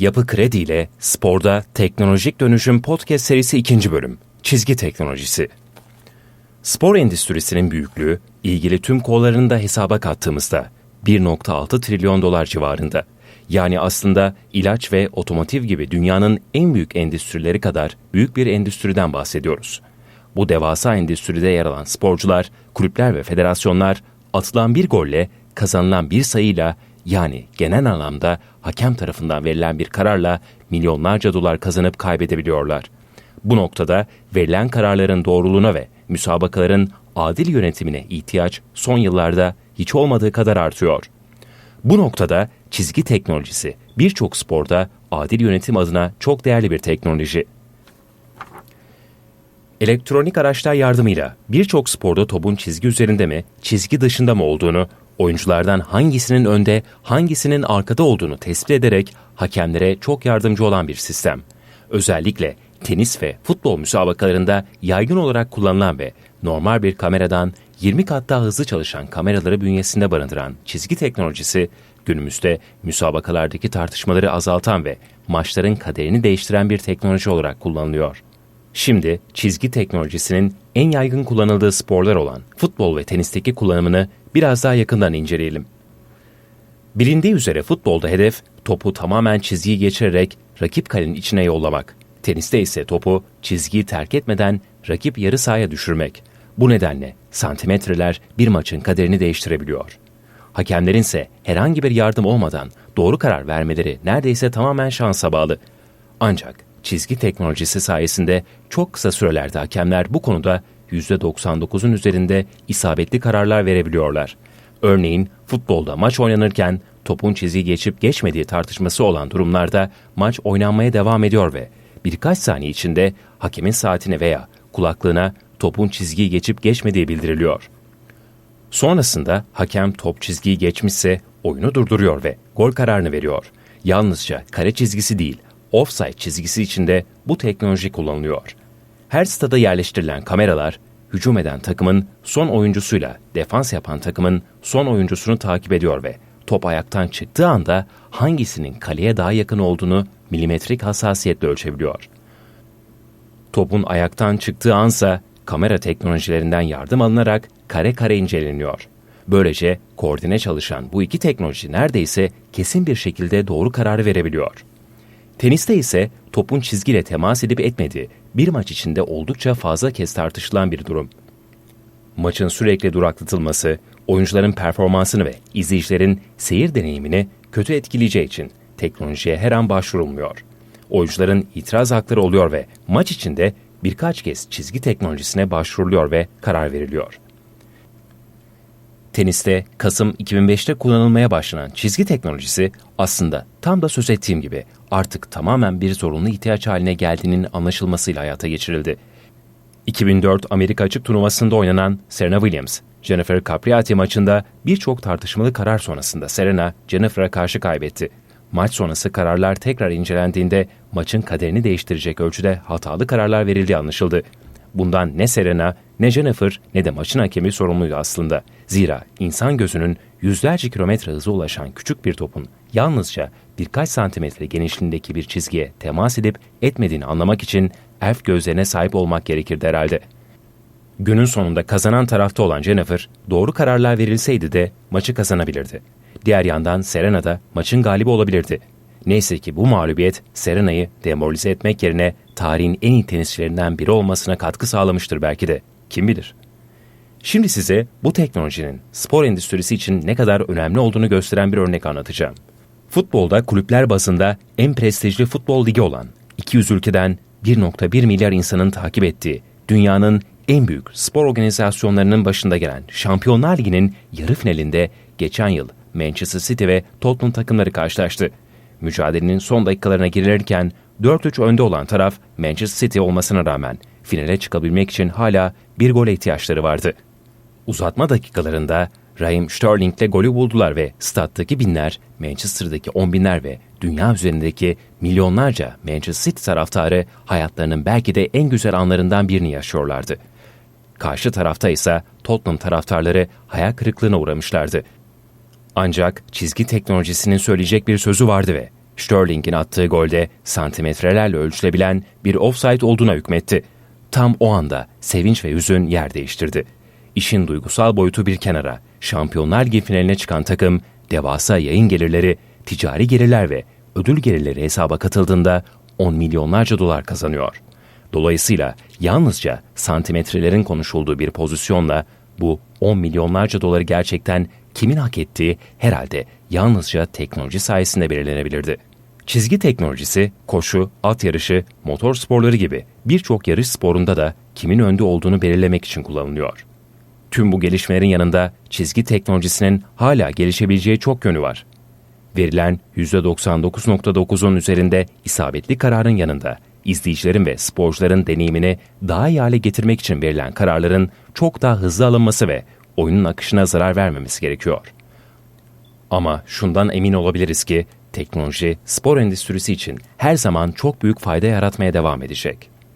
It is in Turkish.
Yapı Kredi ile Sporda Teknolojik Dönüşüm Podcast serisi 2. bölüm. Çizgi teknolojisi. Spor endüstrisinin büyüklüğü ilgili tüm kollarını da hesaba kattığımızda 1.6 trilyon dolar civarında. Yani aslında ilaç ve otomotiv gibi dünyanın en büyük endüstrileri kadar büyük bir endüstriden bahsediyoruz. Bu devasa endüstride yer alan sporcular, kulüpler ve federasyonlar atılan bir golle, kazanılan bir sayıyla yani genel anlamda hakem tarafından verilen bir kararla milyonlarca dolar kazanıp kaybedebiliyorlar. Bu noktada verilen kararların doğruluğuna ve müsabakaların adil yönetimine ihtiyaç son yıllarda hiç olmadığı kadar artıyor. Bu noktada çizgi teknolojisi birçok sporda adil yönetim adına çok değerli bir teknoloji. Elektronik araçlar yardımıyla birçok sporda topun çizgi üzerinde mi, çizgi dışında mı olduğunu, oyunculardan hangisinin önde, hangisinin arkada olduğunu tespit ederek hakemlere çok yardımcı olan bir sistem. Özellikle tenis ve futbol müsabakalarında yaygın olarak kullanılan ve normal bir kameradan 20 kat daha hızlı çalışan kameraları bünyesinde barındıran çizgi teknolojisi, günümüzde müsabakalardaki tartışmaları azaltan ve maçların kaderini değiştiren bir teknoloji olarak kullanılıyor. Şimdi çizgi teknolojisinin en yaygın kullanıldığı sporlar olan futbol ve tenisteki kullanımını biraz daha yakından inceleyelim. Bilindiği üzere futbolda hedef topu tamamen çizgiyi geçirerek rakip kalenin içine yollamak. Teniste ise topu çizgiyi terk etmeden rakip yarı sahaya düşürmek. Bu nedenle santimetreler bir maçın kaderini değiştirebiliyor. Hakemlerin ise herhangi bir yardım olmadan doğru karar vermeleri neredeyse tamamen şansa bağlı. Ancak çizgi teknolojisi sayesinde çok kısa sürelerde hakemler bu konuda %99'un üzerinde isabetli kararlar verebiliyorlar. Örneğin futbolda maç oynanırken topun çizgi geçip geçmediği tartışması olan durumlarda maç oynanmaya devam ediyor ve birkaç saniye içinde hakemin saatine veya kulaklığına topun çizgiyi geçip geçmediği bildiriliyor. Sonrasında hakem top çizgiyi geçmişse oyunu durduruyor ve gol kararını veriyor. Yalnızca kare çizgisi değil, offside çizgisi içinde bu teknoloji kullanılıyor. Her stada yerleştirilen kameralar hücum eden takımın son oyuncusuyla defans yapan takımın son oyuncusunu takip ediyor ve top ayaktan çıktığı anda hangisinin kaleye daha yakın olduğunu milimetrik hassasiyetle ölçebiliyor. Topun ayaktan çıktığı ansa kamera teknolojilerinden yardım alınarak kare kare inceleniyor. Böylece koordine çalışan bu iki teknoloji neredeyse kesin bir şekilde doğru kararı verebiliyor. Teniste ise topun çizgiyle temas edip etmediği bir maç içinde oldukça fazla kez tartışılan bir durum. Maçın sürekli duraklatılması, oyuncuların performansını ve izleyicilerin seyir deneyimini kötü etkileyeceği için teknolojiye her an başvurulmuyor. Oyuncuların itiraz hakları oluyor ve maç içinde birkaç kez çizgi teknolojisine başvuruluyor ve karar veriliyor. Teniste Kasım 2005'te kullanılmaya başlanan çizgi teknolojisi aslında tam da söz ettiğim gibi artık tamamen bir zorunlu ihtiyaç haline geldiğinin anlaşılmasıyla hayata geçirildi. 2004 Amerika açık turnuvasında oynanan Serena Williams, Jennifer Capriati maçında birçok tartışmalı karar sonrasında Serena, Jennifer'a karşı kaybetti. Maç sonrası kararlar tekrar incelendiğinde maçın kaderini değiştirecek ölçüde hatalı kararlar verildiği anlaşıldı. Bundan ne Serena, ne Jennifer ne de maçın hakemi sorumluydu aslında. Zira insan gözünün yüzlerce kilometre hıza ulaşan küçük bir topun yalnızca birkaç santimetre genişliğindeki bir çizgiye temas edip etmediğini anlamak için elf gözlerine sahip olmak gerekirdi herhalde. Günün sonunda kazanan tarafta olan Jennifer, doğru kararlar verilseydi de maçı kazanabilirdi. Diğer yandan Serena da maçın galibi olabilirdi. Neyse ki bu mağlubiyet Serena'yı demoralize etmek yerine tarihin en iyi tenisçilerinden biri olmasına katkı sağlamıştır belki de. Kim bilir? Şimdi size bu teknolojinin spor endüstrisi için ne kadar önemli olduğunu gösteren bir örnek anlatacağım. Futbolda kulüpler bazında en prestijli futbol ligi olan 200 ülkeden 1.1 milyar insanın takip ettiği dünyanın en büyük spor organizasyonlarının başında gelen Şampiyonlar Ligi'nin yarı finalinde geçen yıl Manchester City ve Tottenham takımları karşılaştı. Mücadelenin son dakikalarına girilirken 4-3 önde olan taraf Manchester City olmasına rağmen finale çıkabilmek için hala bir gole ihtiyaçları vardı. Uzatma dakikalarında Raheem Sterling'le golü buldular ve stat'taki binler, Manchester'daki on binler ve dünya üzerindeki milyonlarca Manchester City taraftarı hayatlarının belki de en güzel anlarından birini yaşıyorlardı. Karşı tarafta ise Tottenham taraftarları hayal kırıklığına uğramışlardı. Ancak çizgi teknolojisinin söyleyecek bir sözü vardı ve Sterling'in attığı golde santimetrelerle ölçülebilen bir offside olduğuna hükmetti. Tam o anda sevinç ve hüzün yer değiştirdi. İşin duygusal boyutu bir kenara, Şampiyonlar Ligi finaline çıkan takım devasa yayın gelirleri, ticari gelirler ve ödül gelirleri hesaba katıldığında 10 milyonlarca dolar kazanıyor. Dolayısıyla yalnızca santimetrelerin konuşulduğu bir pozisyonla bu 10 milyonlarca doları gerçekten kimin hak ettiği herhalde yalnızca teknoloji sayesinde belirlenebilirdi. Çizgi teknolojisi, koşu, at yarışı, motor sporları gibi birçok yarış sporunda da kimin önde olduğunu belirlemek için kullanılıyor. Tüm bu gelişmelerin yanında çizgi teknolojisinin hala gelişebileceği çok yönü var. Verilen %99.9'un üzerinde isabetli kararın yanında izleyicilerin ve sporcuların deneyimini daha iyi hale getirmek için verilen kararların çok daha hızlı alınması ve oyunun akışına zarar vermemesi gerekiyor. Ama şundan emin olabiliriz ki teknoloji spor endüstrisi için her zaman çok büyük fayda yaratmaya devam edecek.